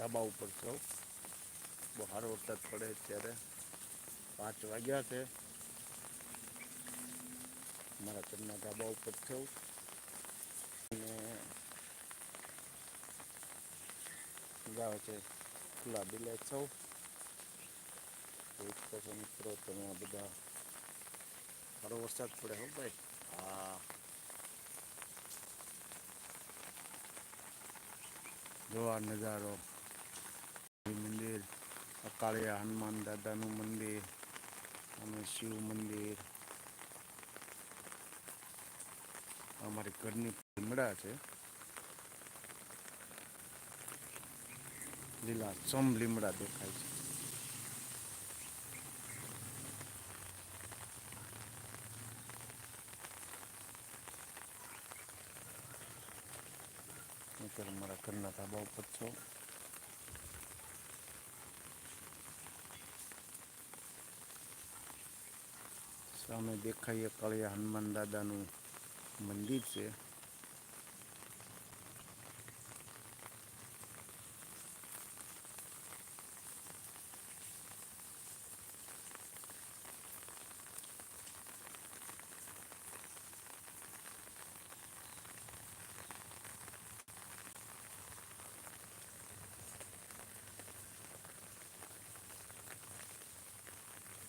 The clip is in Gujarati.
ધાબા ઉપર છો. બહુ સારો વરસાદ પડે અત્યારે. પાંચ વાગ્યા છે. મારા ઘરના ધાબા ઉપર છો. અને ગાવ છે ખુલ્લા બિલે છો. મિત્રો, તમે બધા સારો વરસાદ પડે હો ભાઈ. હા. જોવા નજારો. અકાળિયા હનુમાન દાદાનું મંદિર અને શિવ મંદિર, અમારી ઘરની લીમડા છે. લીલા સમ લીમડા દેખાય છે. અત્યારે મારા ઘરના ધાબા ઉપર સામે દેખાય કાળિયા હનુમાન દાદાનું મંદિર છે.